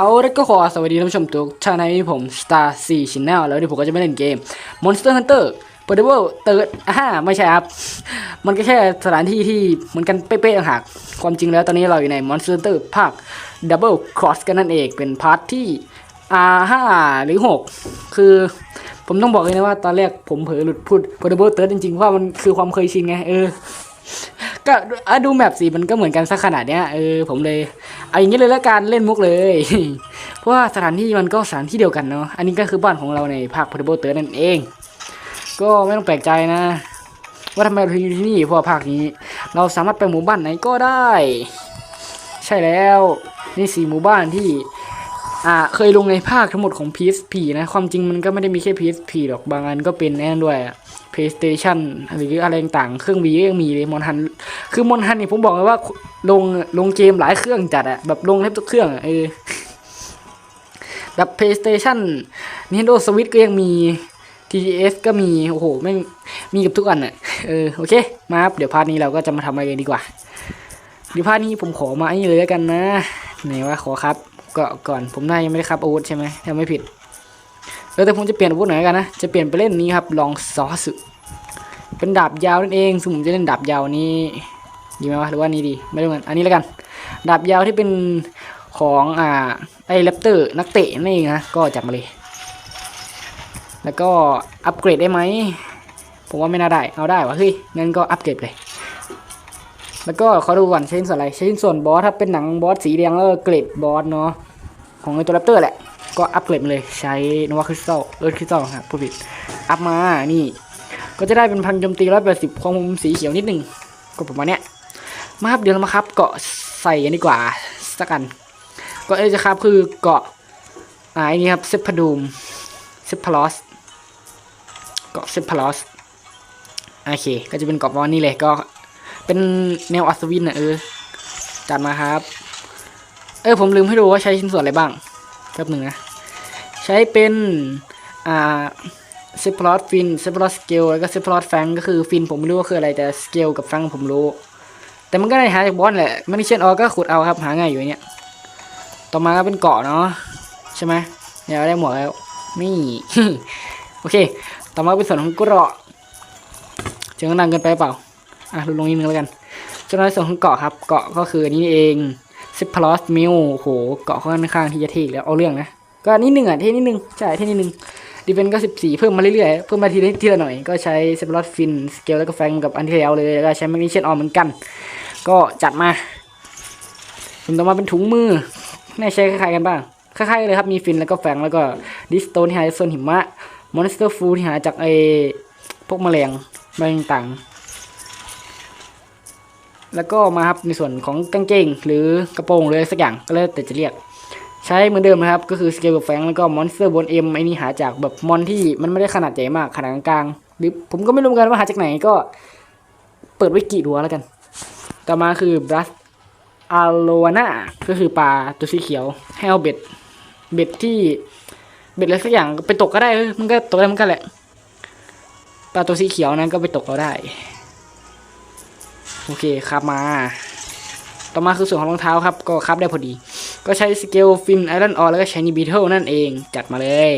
เอาแล้วก็ขอสวัสดีท่านผู้ชมทุกท่านในผม Star 4 Channel แล้วเดี๋ยวผมก็จะมาเล่นเกม Monster Hunter p o r t a b l e เติร์ดอ่าไม่ใช่ครับ มันก็แค่สถานที่ที่เหมือนกันเป๊ะๆต่างหากความจริงแล้วตอนนี้เราอยู่ใน Monster Hunter ภาค Double Cross กันนั่นเองเป็นพาร์ทที่ R5 หรือ 6 คือผมต้องบอกเลยนะว่าตอนแรกผมเผลอหลุดพูด Portable Third จริงๆเพราะว่ามันคือความเคยชินไงเออ ก็อะดูแมปสิมันก็เหมือนกันสักขนาดเนี้ยเออผมเลยเอาอย่างนี้เลยละกันเล่นมุกเลย เพราะว่าสถานที่มันก็สถานที่เดียวกันเนาะอันนี้ก็คือบ้านของเราในภาค Portable Third นั่นเอง ก็ไม่ต้องแปลกใจนะ ว่าทำไมเราถึงอยู่ที่นี่เพราะว่าภาคนี้ เราสามารถไปหมู่บ้านไหนก็ได้ ใช่แล้วนี่สี่หมู่บ้านที่อ่าเคยลงในภาคทั้งหมดของ PSP นะความจริงมันก็ไม่ได้มีแค่ PSP หรอกบางอันก็เป็นแน่นด้วยอะ PlayStation หรืออะไรต่างเครื่องวีก็ยังมีเลยมอนฮันคือมอนฮันนี่ผมบอกเลยว่าลงลงเกมหลายเครื่องจัดอะแบบลงแทบทุกเครื่องอะเออแบบ PlayStation Nintendo Switch ก็ยังมี TGS ก็มี โอ้โหแม่งมีกับทุกอันอะเออโอเค มาครับเดี๋ยวพาร์ทนี้เราก็จะมาทำอะไรกันดีกว่าเดี๋ยวพาร์ทนี้ผมขอมาอ้นี่เลยแล้วกันนะไหนว่าขอครับก็ก่อนผมน่ายังไม่ได้ครับอาวุธใช่ไหมถ้าไม่ผิดเออแต่ผมจะเปลี่ยนอาวุธหน่อยกันนะ จะเปลี่ยนไปเล่นนี้ครับลองซอส เป็นดาบยาวนั่นเองซึ่งผมจะเล่นดาบยาวนี้ดีไหมวะหรือว่านี้ดีไม่รู้เหมือนอันนี้แล้วกัน ดาบยาวที่เป็นของอ่าไอ้แรปเตอร์นักเตะนั่นเองนะก็จัดมาเลย แล้วก็อัปเกรดได้ไหมผมว่าไม่น่าได้เอาได้วะเฮ้ยงั้นก็อัปเกรดเลย แล้วก็ขอดูก่อนใช้ชิ้นส่วนอะไรใช้ชิ้นส่วนบอสถ้าเป็นหนังบอสสีแดงแล้วก็เกรดบอสเนาะของไอตัวแรปเตอร์แหละก็อัปเกรดมาเลยใช้นวคริสตัลเออคริสตัลครับผู้ผิดอัพมานี่ ก็จะได้เป็นพันโจมตีร้อยแปดสิบความมุมสีเขียวนิดหนึ่งก็ประมาณเนี้ยมาครับเดี๋ยวเรามาครับเกาะใส่กันดีกว่าสักกันก็เอจะครับคือเกาะอ่าอันนี้ครับเซพาดูมเซพาลอสเกาะเซพาลอสโอเค ก็จะเป็นเกาะวอนนี่เลยก็เป็นแนวอัศวินอะเออจัดมาครับ เออผมลืมให้ดูว่าใช้ชิ้นส่วนอะไรบ้างแป๊บหนึ่งนะ ใช้เป็น อ่า ซพาลอสฟินเซพาลอสสเกลแล้วก็เซพาลอสแฟงก็คือฟินผมไม่รู้ว่าคืออะไรแต่สเกลกับแฟงผมรู้ แต่มันก็ได้หาจากบอสแหละไม่ได้เช่นออก็ขุดเอาครับหาง่ายอยู่เนี่ยต่อมาก็เป็นเกาะเนาะใช่ไหมเนี่ยได้หมวกแล้วนี่โอเค ต่อมาเป็นส่วนของเกราะเสียงดังเกินไปเปล่าอะลดลงนิดนึงแล้วกันจนในส่วนของเกาะครับเกาะก็คืออันนี้เองซิปพลอสมิลโหเกาะค่อนข้างที่จะเท่อีแล้วเอาเรื่องนะก็นิดนึงอะเท่นิดนึงใช่เท่นิดนึง ดีเฟนก็สิบสี่เพิ่มมาเรื่อยๆ เพิ่มมาทีละทีละหน่อย ก็ใช้เซปพลอสฟินสเกลแล้วก็แฟงกับอันที่แล้วเลยแล้วก็ใช้แมกนีเชียนออมเหมือนกัน ก็จัดมาผมต่อมาเป็นถุงมือแน่ใช้คล้ายๆกันบ้างคล้ายๆเลยครับมีฟินแล้วก็แฟงแล้วก็ดิสโตนที่หาจากโซนหิมะมอนสเตอร์ฟูที่หาจากไอ้พวกแมลงแมลงต่างแล้วก็มาครับในส่วนของกางเกงหรือกระโปรงหรืออะไรสักอย่างก็แล้วแต่จะเรียก ใช้เหมือนเดิมนะครับ ก็คือสเกลกับแฟงแล้วก็มอนสเตอร์บนเอ็มไอ้นี่หาจากแบบมอนที่มันไม่ได้ขนาดใหญ่มากขนาดกลางหรือผมก็ไม่รู้เหมือนกันว่าหาจากไหนก็เปิดวิกิดูแล้วกัน ต่อมาคือบลัสอาโลวาน่าก็คือปลาตัวสีเขียวให้เอาเบ็ด เบ็ดที่เบ็ดอะไรสักอย่างไปตกก็ได้มันก็ตกได้มือนกันแหละปลาตัวสีเขียวนั้นก็ไปตกเราได้ โอเคครับมา ต่อมาคือส่วนของรองเท้าครับ ก็ครับได้พอดี ก็ใช้สเกลฟินไอรอนออแล้วก็ช้นิบิเทิลนั่นเองจัดมาเลย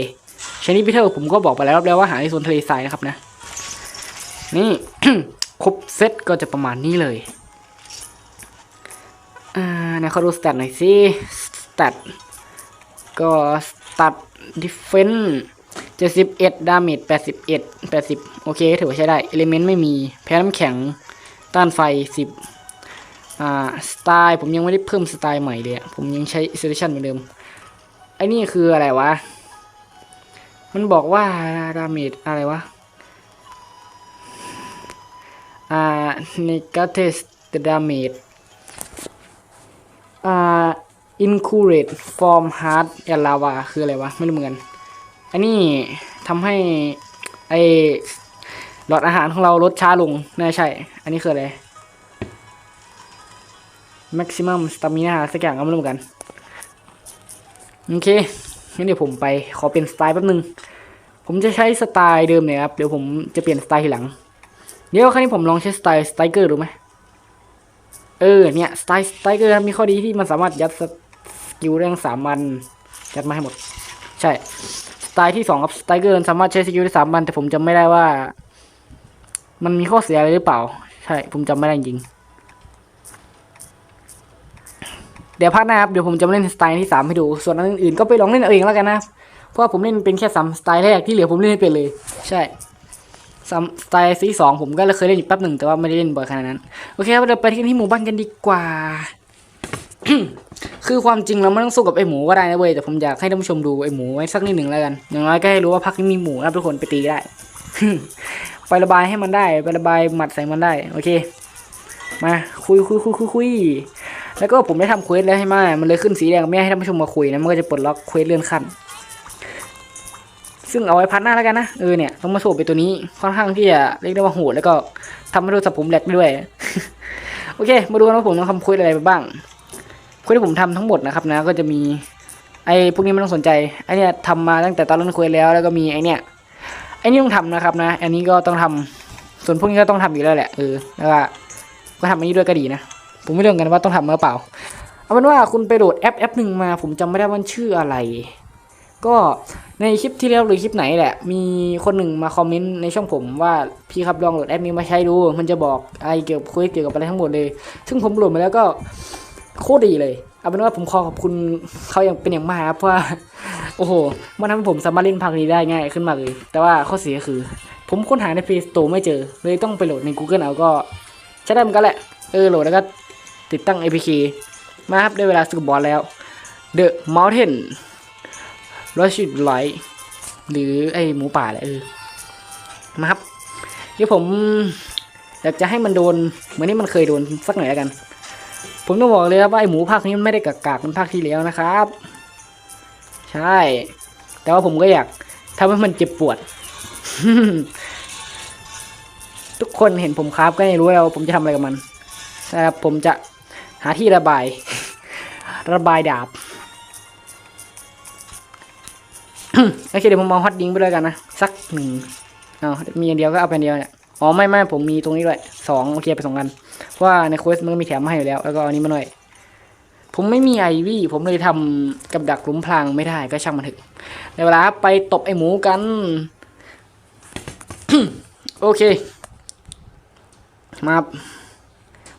ช้นิบิเทิลผมก็บอกไปแล้วรอบแล้วว่าหาในโซนทะเลทรายนะครับนะ นี่ ครบเซตก็จะประมาณนี้เลยอ่าไหนเขาดูสแตทหน่อยสิสแตทก็สตัดดิฟเฟนเจ็ดสิบเอ็ดดาเมจแปดสิบเอ็ดแปดสิบโอเค ถือว่าใช้ได้ เอลิเมนต์ไม่มี แพ้น้ำแข็ง ต้านไฟสิบ อ่าสไตล์ผมยังไม่ได้เพิ่มสไตล์ใหม่เลยอะผมยังใช้เซเลชันเหมือนเดิมไอ้นี่คืออะไรวะ มันบอกว่าดาเมจอะไรวะอ่า negative damage อ่า incurate from hard and lava คืออะไรวะ ไม่รู้เหมือนกัน อันนี้ทำให้ไอหลอดอาหารของเราลดช้าลงน่าใช่ อันนี้คืออะไร maximum stamina สักอย่างก็ไม่รู้เหมือนกัน โอเคงั้นเดี๋ยวผมไปขอเปลี่ยนสไตล์แป๊บนึง ผมจะใช้สไตล์เดิมเนี่ยครับ เดี๋ยวผมจะเปลี่ยนสไตล์ทีหลัง เดี๋ยวครั้นี้ผมลองใช้สไตล์สไตเกอร์ดูไหมเออเนี่ยสไตล์สไตเกอร์มีข้อดีที่มันสามารถยัดสกิลเรื่องสามวันจัดมาให้หมด ใช่สไตล์ที่สองครับสไตเกินสามารถใช้สกิลได้สามวันแต่ผมจำไม่ได้ว่า มันมีข้อเสียอะไรหรือเปล่า ใช่ ผมจำไม่ได้จริง เดี๋ยวพาร์ทหน้าครับเดี๋ยวผมจะมาเล่นสไตล์ที่สามให้ดู ส่วนอันอื่นๆก็ไปลองเล่นเอาเองแล้วกันนะ เพราะว่าผมเล่นเป็นแค่สามสไตล์แรกที่เหลือผมเล่นไม่เป็นเลย ใช่สสไตล์ซีสองผมก็เคยเล่นอยู่แป๊บหนึ่งแต่ว่าไม่ได้เล่นบ่อยขนาดนั้น โอเคครับเราไปที่หมู่บ้านกันดีกว่า คือความจริงเราไม่ต้องสู้กับไอหมูก็ได้นะเว้ยแต่ผมอยากให้ท่านผู้ชมดูไอหมูไว้สักนิดหนึ่งแล้วกัน อย่างน้อยก็ให้รู้ว่าพักนี้มีหมูนะทุกคนไปตีได้ ไประบายให้มันได้ ไประบายหมัดใส่มันได้ โอเค มาคุยคุยคุยคุยคุย แล้วก็ผมได้ทำเควสแล้วให้มามันเลยขึ้นสีแดงไม่ให้ท่านผู้ชมมาคุยนะมันก็จะปลดล็อกเควสเลื่อนขั้น ซึ่งเอาไว้พัดหน้าแล้วกันนะเออเนี่ยต้องมาโฉบไปตัวนี้ค่อนข้างที่จะเรียกได้ว่าโหดแล้วก็ทำให้โทรศัพท์ผมแหลกไปด้วย โอเค มาดูกันว่าผมต้องทำเควสอะไรไปบ้างเควสที่ผมทำทั้งหมดนะครับนะ ก็จะมีไอ้พวกนี้ไม่ต้องสนใจไอ้เนี่ยทำมาตั้งแต่ตอนเล่นเควสแล้วแล้วก็มีไอ้เนี่ยไอ้นี่ต้องทำนะครับนะ อันนี้ก็ต้องทำส่วนพวกนี้ก็ต้องทำอยู่แล้วแหละเออแล้วก็ก็ทำอันนี้ด้วยก็ดีนะ ผมไม่เรื่องกันว่าต้องทำหรือเปล่า เอาเป็นว่าคุณไปโหลดแอปแอปหนึ่งมา ผมจำไม่ได้ว่ามันชื่ออะไร ก็ในคลิปที่แล้วหรือคลิปไหนแหละ มีคนหนึ่งมาคอมเมนต์ในช่องผมว่าพี่ครับลองโหลดแอปนี้มาใช้ดู มันจะบอกอะไรเกี่ยวกับคุยเกี่ยวกับอะไรทั้งหมดเลย ซึ่งผมโหลดมาแล้วก็โคตรดีเลย เอาเป็นว่าผมขอขอบคุณเขาอย่างเป็นอย่างมากครับเพราะว่า โอ้โหมันทำให้ผมสามารถเล่นพักนี้ได้ง่ายขึ้นมากเลย แต่ว่าข้อเสียคือ ผมค้นหาใน Play Store ไม่เจอ เลยต้องไปโหลดใน Google เอาก็ ใช้ได้เหมือนกันแหละ เออโหลดแล้วก็ ติดตั้ง APK มาครับได้เวลาสกบอลแล้ว The Mountain ร s ชิดไลท์หรือไอหมูป่าแหละเออมาครับเดี๋ยวผมอยากจะให้มันโดน เหมือนที่มันเคยโดนสักหน่อยแล้วกัน ผมต้องบอกเลยครับว่าไอหมูภาคนี้มันไม่ได้กากๆมันภาคที่แล้วนะครับ ใช่ แต่ว่าผมก็อยากทำให้มันเจ็บปวด ทุกคนเห็นผมครับก็ไม่รู้แล้วผมจะทำอะไรกับมันนะครับผมจะ หาที่ระบาย ระบายดาบโอเคเดี๋ยวผมเอาฮอตดิงไปเลยกันนะ สักหนึ่งเอามีอย่างเดียวก็เอาไปอันเดียวเนี่ยอ๋อไม่ไม่ผมมีตรงนี้ด้วยสองโอเคไปสองกันเพราะว่าในเควสมันก็มีแถมมาให้อยู่แล้ว แล้วก็เอาอันนี้มาหน่อย ผมไม่มีไอวี่ผมเลยทำกับดักลุมพรางไม่ได้ก็ช่างมันเถอะในเวลาไปตบไอหมูกัน โอเคมาบ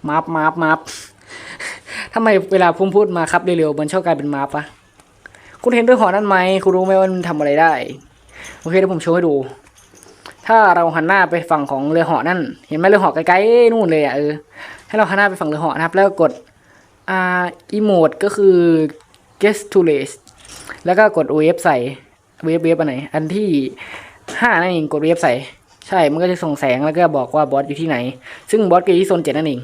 มาบมาบมาบ ทำไมเวลาผมพูดมาครับเร็วๆมันชอบกลายเป็นมาบปะคุณเห็นเรื่องหอนั้นไหมคุณรู้ไหมว่ามันทำอะไรได้ โอเคเดี๋ยวผมโชว์ให้ดู ถ้าเราหันหน้าไปฝั่งของเรือหาะนั่น เห็นไหมเรือหาะไกลๆนู่นเลยอะเออ ให้เราหันหน้าไปฝั่งเรือหาะนะครับ แล้วกดอ่าอีโมดก็คือ guest to race แล้วก็กด wave ใส่ wave wave อันไหน อันที่ห้านั่นเองกด wave ใส่ ใช่ มันก็จะส่งแสงแล้วก็บอกว่าบอสอยู่ที่ไหน ซึ่งบอสก็อยู่ที่โซนเจ็ดนั่นเอง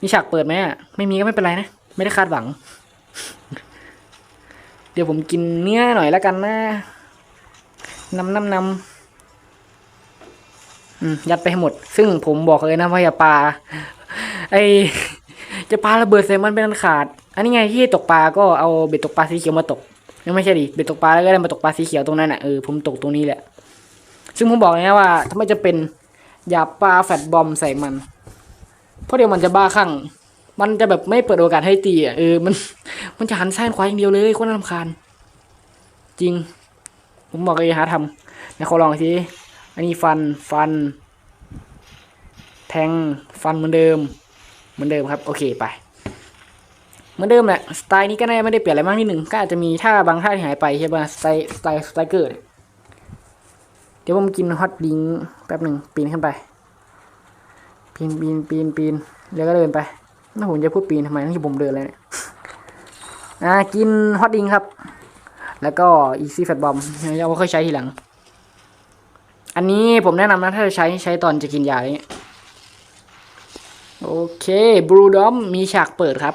มีฉากเปิดไหมอะ ไม่มีก็ไม่เป็นไรนะ ไม่ได้คาดหวัง เดี๋ยวผมกินเนื้อหน่อยแล้วกันนะนำนำนำอืมยัดไปให้หมด ซึ่งผมบอกเลยนะว่าอย่าปาไอจะปาระเบิดใส่มันเป็นอันขาด อันนี้ไงที่ตกปลาก็เอาเบ็ดตกปลาสีเขียวมาตกยังไม่ใช่ดิเบ็ดตกปลาแล้วก็ได้มาตกปลาสีเขียวตรงนั้นอะเออผมตกตรงนี้แหละ ซึ่งผมบอกเลยนะว่าถ้าไม่จะเป็นอย่าปาแฟตบอมใส่มัน เพราะเดี๋ยวมันจะบ้าคลั่ง มันจะแบบไม่เปิดโอกาสให้ตีอะเออมันมันจะหันซ้ายขวาอย่างเดียวเลยคนน่ารำคาญ จริง ผมบอกเลยหาทำเดี๋ยวขอลองทีอันนี้ฟันฟัน แทงฟันเหมือนเดิม เหมือนเดิมครับ โอเคไปเหมือนเดิมแหละสไตล์นี้ก็น่าไม่ได้เปลี่ยนอะไรมากนิดหนึ่งก็อาจจะมีท่าบางท่าที่หายไปใช่ป่ะสไตล์สไตล์สไตล์เกิดเดี๋ยวผมกินฮอตดิงแป๊บหนึ่งปีนขึ้นไป ปีนปีนปีนปีนแล้วก็เดินไปน่าผมจะพูดปีนทำไมนั่นคือผมเดินเลยเนี่ยอ่ากินฮอตดิงครับ แล้วก็อีซี่แฟตบอมเอาไว้ค่อยใช้ทีหลัง อันนี้ผมแนะนำนะถ้าจะใช้ใช้ตอนจะกินยาเงี้ยโอเคบลูดอมมีฉากเปิดครับ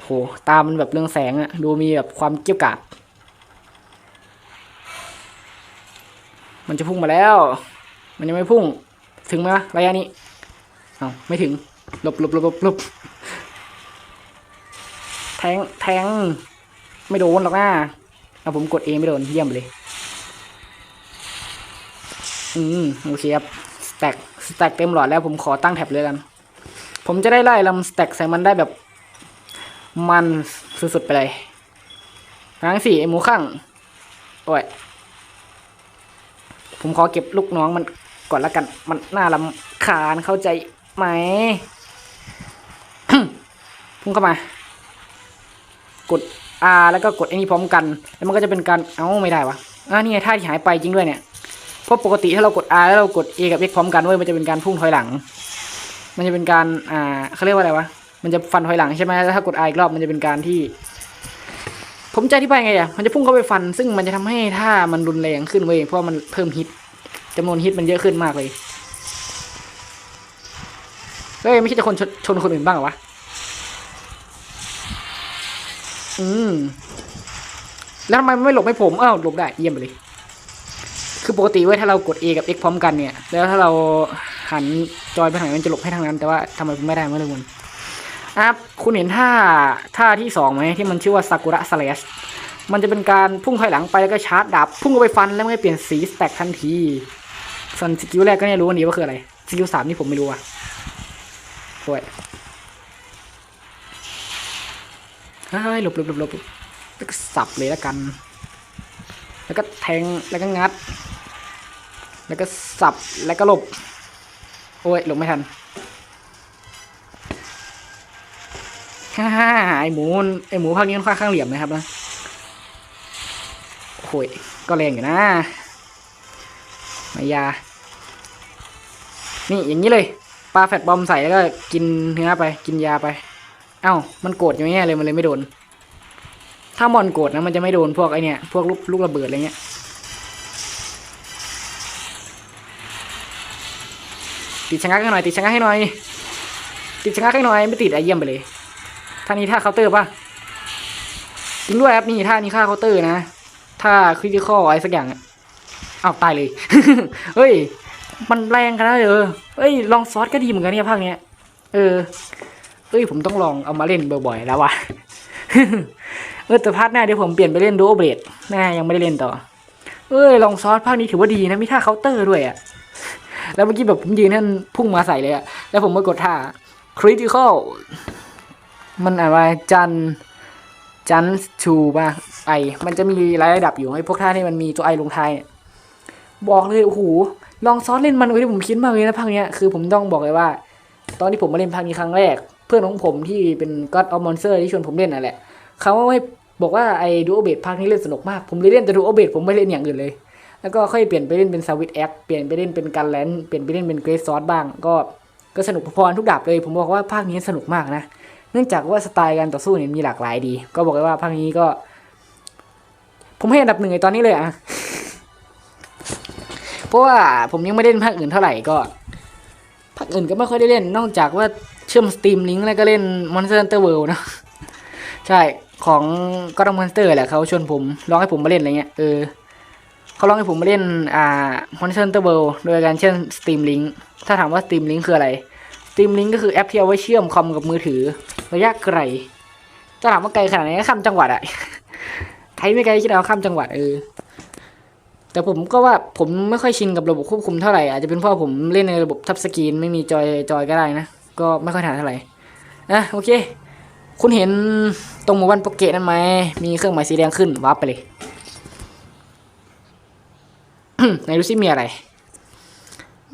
โหตามันแบบเรื่องแสงอะดูมีแบบความเกี่ยวกาดมันจะพุ่งมาแล้ว มันยังไม่พุ่ง ถึงไหมระยะนี้ เอาไม่ถึงหลบหลบหลบหลบหลบแทงแทงไม่โดนหรอกนะเอาผมกดเองไม่โดนเยี่ยมเลย อืมโอเคครับสแต็กสแต็กเต็มหลอดแล้วผมขอตั้งแท็บเลยกัน ผมจะได้ไล่ลำสแต็กใส่มันได้แบบ มันสุดๆไปเลยครั้งสี่หมูข้างโอ้ยผมขอเก็บลูกน้องมันก่อนละกัน มันน่าลำคาญเข้าใจ ไหมพุ่งเข้ามา กด R แล้วก็กดไอ้นี่พร้อมกัน แล้วมันก็จะเป็นการ เอ้าไม่ได้วะอ่านี่ไงท่าที่หายไปจริงด้วยเนี่ย เพราะปกติถ้าเรากด R แล้วเรากด A กับ X พร้อมกันเว้ยมันจะเป็นการพุ่งถอยหลัง มันจะเป็นการ อ่าเขาเรียกว่าอะไรวะ มันจะฟันถอยหลังใช่ไหมแล้วถ้ากด R อีกรอบมันจะเป็นการที่ ผมจะอธิบายไงอะ มันจะพุ่งเข้าไปฟัน ซึ่งมันจะทำให้ท่ามันรุนแรงขึ้นเว้ย เพราะมันเพิ่มฮิตจำนวนฮิตมันเยอะขึ้นมากเลย เฮ้ยไม่ใช่จะคนชนชนคนอื่นบ้างเหรอวะ อืม แล้วทำไมไม่หลบให้ผมอ้าวหลบได้เยี่ยมไปเลย คือปกติเว้ยถ้าเรากด A กับ X พร้อมกันเนี่ย แล้วถ้าเราหันจอยไปทางไหนมันจะหลบให้ทางนั้น แต่ว่าทำไมไม่ได้ไม่รู้มันอะคุณเห็นท่าท่าที่สองไหมที่มันชื่อว่าซากุระสเลชมันจะเป็นการพุ่งถอยหลังไปแล้วก็ชาร์จดาบพุ่งไปฟันแล้วมันก็เปลี่ยนสีสแต็กทันทีส่วนสกิลแรกก็เนี่ยรู้วันนี้ว่าคืออะไรสกิลสามนี่ผมไม่รู้อะ โอ้ยเฮ้ยหลบหลบหลบหลบแล้วก็สับเลยแล้วกัน แล้วก็แทง แล้วก็งัด แล้วก็สับ แล้วก็หลบ โอ้ยหลบไม่ทันฮ่าฮ่าไอหมูไอหมูภาคนี้มันค่อนข้างเหลี่ยมนะครับนะโอ้ยก็แรงอยู่นะ มายา นี่อย่างนี้เลย ปลาแฟตบอมใส่แล้วก็กินเนื้อไป กินยาไป เอ้า มันโกรธอย่างเงี้ยเลยมันเลยไม่โดน ถ้ามอนโกรธนะมันจะไม่โดนพวกไอเนี่ยพวกลูกลูกระเบิดอะไรเงี้ยติดชะงักให้หน่อยติดชะงักให้หน่อยติดชะงักให้หน่อยไม่ติดไอเยี่ยมไปเลยท่านี้ท่าเคาน์เตอร์ป่ะจริงด้วยครับนี่ท่านี้ค่าเคาน์เตอร์นะท่าคริติคอลอะไรสักอย่างอ้าวตายเลยเฮ้ย มันแรงกันนะเออเฮ้ยลองซอสก็ดีเหมือนกันเนี่ยภาคเนี้ย เออเอ้ยผมต้องลองเอามาเล่นบ่อยๆแล้ววะเออแต่พาร์ทหน้าเดี๋ยวผมเปลี่ยนไปเล่นดูโอเบรดน่ยังไม่ได้เล่นต่อ เอ้ยลองซอสภาคนี้ถือว่าดีนะมีท่าเคาน์เตอร์ด้วยอะแล้วเมื่อกี้แบบผมยืนนั่นพุ่งมาใส่เลยอะแล้วผมก็กดท่า critical มันอ่านว่าจันจันชูป่ะไอ มันจะมีรายระดับอยู่ไอ้พวกท่าที่มันมีตัวไอลงท้ายบอกเลยโอ้โห ลองซ้อนเล่นมันไว้ที่ผมคิดมากเลยนะภาคเนี้ยคือผมต้องบอกเลยว่า ตอนที่ผมมาเล่นภาคนี้ครั้งแรก เพื่อนของผมที่เป็น God of Monster ที่ชวนผมเล่นนั่นแหละเขาให้บอกว่าไอ้ดูโอเบดภาคนี้เล่นสนุกมาก ผมเลยเล่นแต่ดูโอเบดผมไม่เล่นอย่างอื่นเลย แล้วก็ค่อยเปลี่ยนไปเล่นเป็นซาวิตแอคเปลี่ยนไปเล่นเป็นการแลนเปลี่ยนไปเล่นเป็นเกรซซอสบ้าง ก็ก็สนุกพอทุกดาบเลย ผมบอกว่าภาคนี้สนุกมากนะเนื่องจากว่าสไตล์การต่อสู้เนี่ยมีหลากหลายดี ก็บอกเลยว่าภาคนี้ก็ ผมให้อันดับหนึ่งในตอนนี้เลยอะ เพราะว่าผมยังไม่เล่นภาคอื่นเท่าไหร่ก็ภาคอื่นก็ไม่ค่อยได้เล่น นอกจากว่าเชื่อมสตรีมลิงก์แล้วก็เล่น Monster Hunter World นะใช่ของก็ต้อง Monster แหละเขาชวนผมร้องให้ผมมาเล่นอะไรเงี้ยเออเขาลองให้ผมมาเล่นอ่า Monster Hunter World โดยการเชื่อม Steam Link ถ้าถามว่า Steam Link คืออะไร Steam Link ก็คือแอปที่เอาไว้เชื่อมคอมกับมือถือระยะไกลจะถามว่าไกลขนาดไหนก็ข้ามจังหวัดอะไทยไม่ไกลคิดเอาข้ามจังหวัดเออ แต่ผมก็ว่าผมไม่ค่อยชินกับระบบควบคุมเท่าไหร่อาจจะเป็นเพราะผมเล่นในระบบทับสกรีนไม่มีจอยจอยก็ได้นะก็ไม่ค่อยถนัดเท่าไหร่อะโอเค คุณเห็นตรงหมู่บ้านโปเกตนั่นไหมมีเครื่องหมายสีแดงขึ้นวาร์ปไปเลยไหนดูซิมีอะไร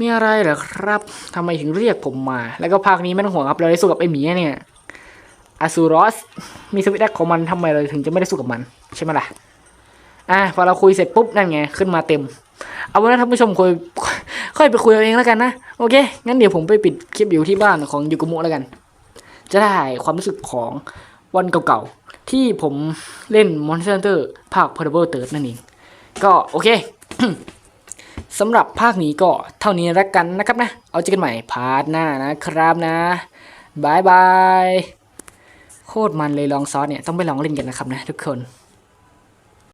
มีอะไรเหรอครับทำไมถึงเรียกผมมา แล้วก็ภาคนี้ไม่ต้องห่วงครับเราได้สู้กับไอหมีเนี่ยอาซูรอส มีสวิตช์แอคของมันทำไมเราถึงจะไม่ได้สู้กับมัน ใช่ไหมล่ะ อะพอเราคุยเสร็จปุ๊บนั่นไงขึ้นมาเต็ม เอาไว้นะท่านผู้ชมคุยค่อยไปคุยเอาเองแล้วกันนะโอเคงั้นเดี๋ยวผมไปปิดคลิปอยู่ที่บ้านของยูกุมุแล้วกัน จะได้ความรู้สึกของวันเก่าๆ ที่ผมเล่น Monster Hunter ภาค Portable Third นั่นเองก็โอเคสำหรับภาคนี้ก็เท่านี้แล้วกันนะครับนะ เอาเจอกันใหม่พาร์ทหน้านะครับนะบายบายโคตรมันเลยลองซอสเนี่ย ต้องไปลองเล่นกันนะครับนะทุกคน